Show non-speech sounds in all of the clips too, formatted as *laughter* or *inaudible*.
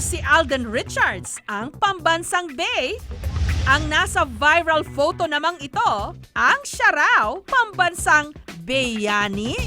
Si Alden Richards ang pambansang Bay, ang nasa viral photo namang ito, ang siya raw pambansang Bayani.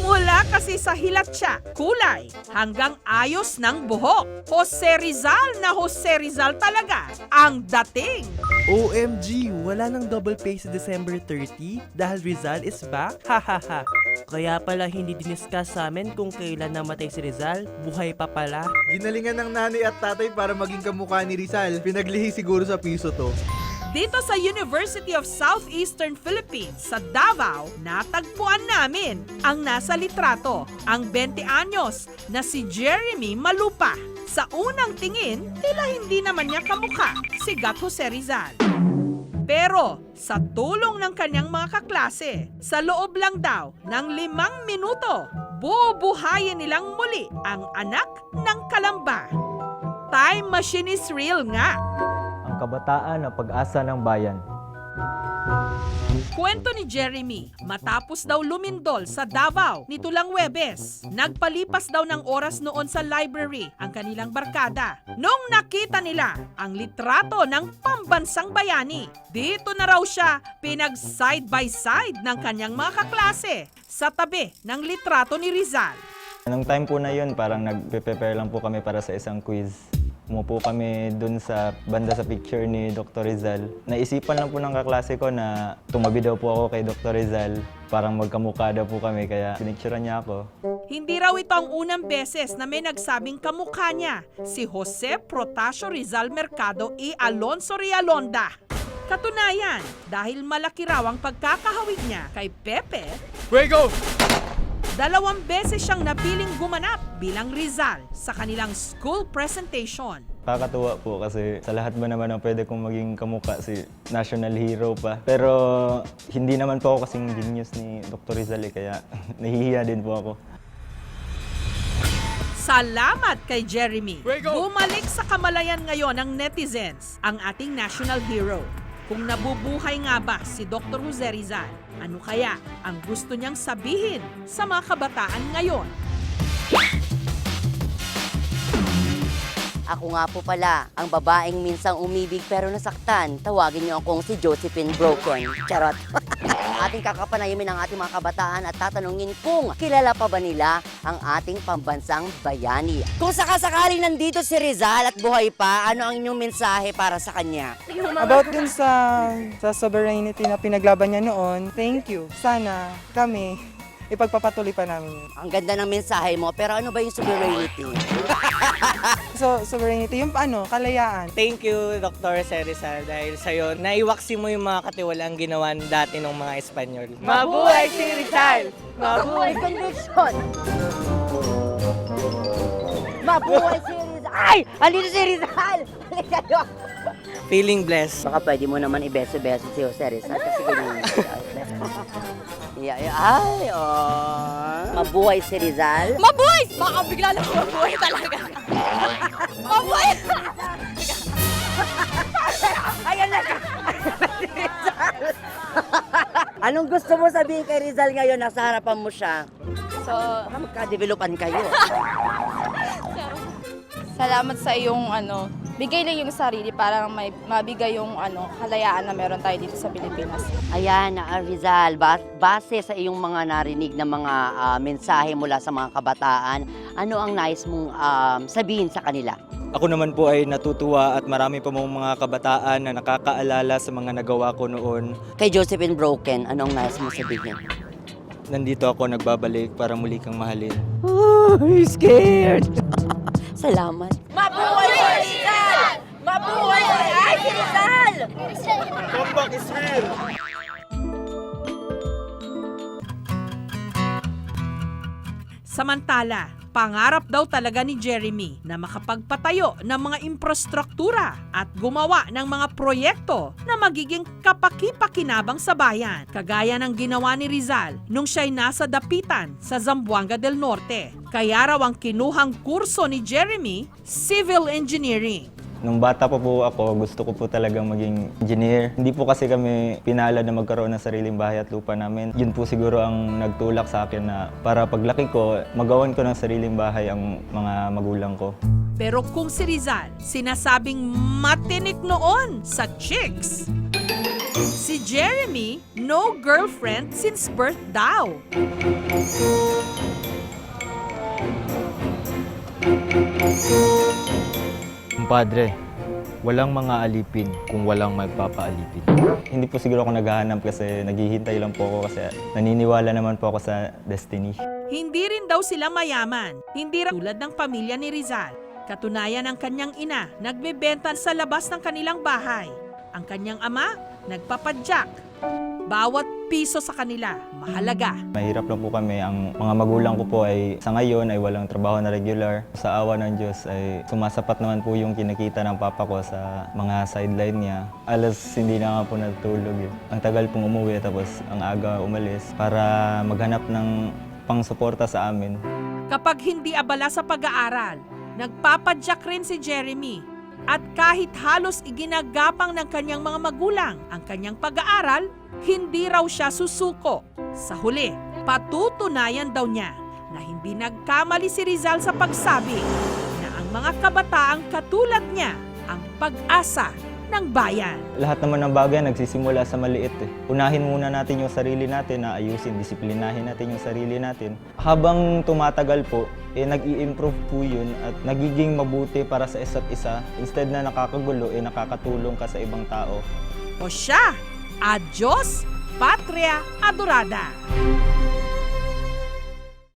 Mula kasi sa hilatsa, kulay, hanggang ayos ng buhok. Jose Rizal na Jose Rizal talaga ang dating. OMG, wala nang double pay sa December 30 dahil Rizal is back? Hahaha. Kaya pala hindi diniscuss sa amin kung kailan namatay si Rizal, buhay pa pala. Ginalingan ng nanay at tatay para maging kamukha ni Rizal. Pinaglihi siguro sa piso to. Dito sa University of Southeastern Philippines sa Davao, natagpuan namin ang nasa litrato, ang 20 anyos na si Jeremy Malupa. Sa unang tingin, tila hindi naman niya kamukha si Gat Jose Rizal. Pero sa tulong ng kanyang mga kaklase, sa loob lang daw ng limang minuto, bubuhayin nilang muli ang anak ng kalamba. Time machine is real nga. ang kabataan na pag-asa ng bayan. Kwento ni Jeremy, matapos daw lumindol sa Davao nito lang Webes, nagpalipas daw ng oras noon sa library ang kanilang barkada. Nung nakita nila ang litrato ng pambansang bayani, dito na raw siya pinag side by side ng kanyang mga kaklase sa tabi ng litrato ni Rizal. Nung time po na yun, parang nagpe-prepare lang po kami para sa isang quiz. Umupo kami dun sa banda sa picture ni Dr. Rizal. Naisipan lang po ng kaklase ko na tumabi daw po ako kay Dr. Rizal. Parang magkamukha daw po kami, kaya pinicturean niya ako. Hindi raw ito ang unang beses na may nagsabing kamukha niya, si Jose Protasio Rizal Mercado y Alonso Rialonda. Katunayan, dahil malaki raw ang pagkakahawig niya kay Pepe, Fuego! Dalawang beses siyang napiling gumanap bilang Rizal sa kanilang school presentation. Kakatuwa po kasi sa lahat ba naman ang pwede kong maging kamukha si national hero pa. Pero hindi naman po ako kasing genius ni Dr. Rizal eh, kaya *laughs* nahihiya din po ako. Salamat kay Jeremy. Bumalik sa kamalayan ngayon ng netizens ang ating national hero. Kung nabubuhay nga ba si Dr. Jose Rizal, ano kaya ang gusto niyang sabihin sa mga kabataan ngayon? Ako nga po pala, ang babaeng minsang umibig pero nasaktan. Tawagin niyo akong si Josephine Broken. Charot. *laughs* ating kakapanayamin ang ating mga kabataan at tatanungin kung kilala pa ba nila ang ating pambansang bayani. Kung sakasakaling nandito si Rizal at buhay pa, ano ang inyong mensahe para sa kanya? About dun sa, sa sovereignty na pinaglaban niya noon, thank you. Sana kami, ipagpapatuloy pa namin yun. Ang ganda ng mensahe mo, pero ano ba yung sovereignty? *laughs* So, sovereignty, yung ano, kalayaan. Thank you, Dr. Cerizal, dahil sa'yo, naiwaksi mo yung mga katiwalang ginawa dati ng mga Espanyol. Mabuhay si Rizal! Mabuhay conviction! Mabuhay si Rizal! Ay! Andito si Rizal! Halika kayo! Feeling blessed. Baka pwede mo naman ibeso-beso si Jose Rizal kasi ganyan yung *laughs* yeah, yeah. Ay, oh. Mabuhay si Rizal. Mabuhay! Baka bigla lang mabuhay talaga. mabuhay! *laughs* Ayan na ka! si Rizal! Anong gusto mo sabihin kay Rizal ngayon? Nasa harapan mo siya. So, Baka magka-developan kayo. *laughs* salamat sa iyong ano, bigay lang yung sarili para may mabigay yung ano, kalayaan na meron tayo dito sa Pilipinas. Ayan, ah, Rizal, ba- base sa iyong mga narinig na mga ah, mensahe mula sa mga kabataan, ano ang nais mong um, sabihin sa kanila? Ako naman po ay natutuwa at marami pa mong mga kabataan na nakakaalala sa mga nagawa ko noon. Kay Josephine Broken, anong nais mong sabihin? Nandito ako nagbabalik para muli kang mahalin. scared! *laughs* Salamat. Mabuhay si Rizal! Mabuhay si Rizal! Comeback is real! Samantala, pangarap daw talaga ni Jeremy na makapagpatayo ng mga infrastruktura at gumawa ng mga proyekto na magiging kapaki-pakinabang sa bayan, kagaya ng ginawa ni Rizal nung siya'y nasa dapitan sa Zamboanga del Norte. Kaya raw ang kinuhang kurso ni Jeremy, Civil Engineering. Nung bata pa po ako, gusto ko po talagang maging engineer. Hindi po kasi kami pinala na magkaroon ng sariling bahay at lupa namin. Yun po siguro ang nagtulak sa akin na para paglaki ko, magawan ko ng sariling bahay ang mga magulang ko. Pero kung si Rizal, sinasabing matinik noon sa chicks. Si Jeremy, no girlfriend since birth daw. Padre, walang mga alipin kung walang magpapaalipin. Hindi po siguro ako naghahanap kasi naghihintay lang po ako kasi naniniwala naman po ako sa destiny. Hindi rin daw sila mayaman. Hindi rin tulad ng pamilya ni Rizal. Katunayan ang kanyang ina, nagbebenta sa labas ng kanilang bahay. Ang kanyang ama, nagpapadyak. Bawat piso sa kanila, mahalaga. Mahirap lang po kami. Ang mga magulang ko po ay sa ngayon ay walang trabaho na regular. Sa awa ng Diyos ay sumasapat naman po yung kinikita ng papa ko sa mga sideline niya. Alas hindi na nga po natulog. Eh. Ang tagal pong umuwi tapos ang aga umalis para maghanap ng pangsuporta sa amin. Kapag hindi abala sa pag-aaral, nagpapadyak rin si Jeremy. At kahit halos iginagapang ng kanyang mga magulang ang kanyang pag-aaral, hindi raw siya susuko. Sa huli, patutunayan daw niya na hindi nagkamali si Rizal sa pagsabi na ang mga kabataang katulad niya ang pag-asa ng bayan. Lahat naman ng bagay nagsisimula sa maliit eh. Unahin muna natin yung sarili natin na ayusin, disiplinahin natin yung sarili natin. Habang tumatagal po, eh, nag-i-improve po yun at nagiging mabuti para sa isa't isa. Instead na nakakagulo, eh, nakakatulong ka sa ibang tao. O siya, Adios, Patria Adorada!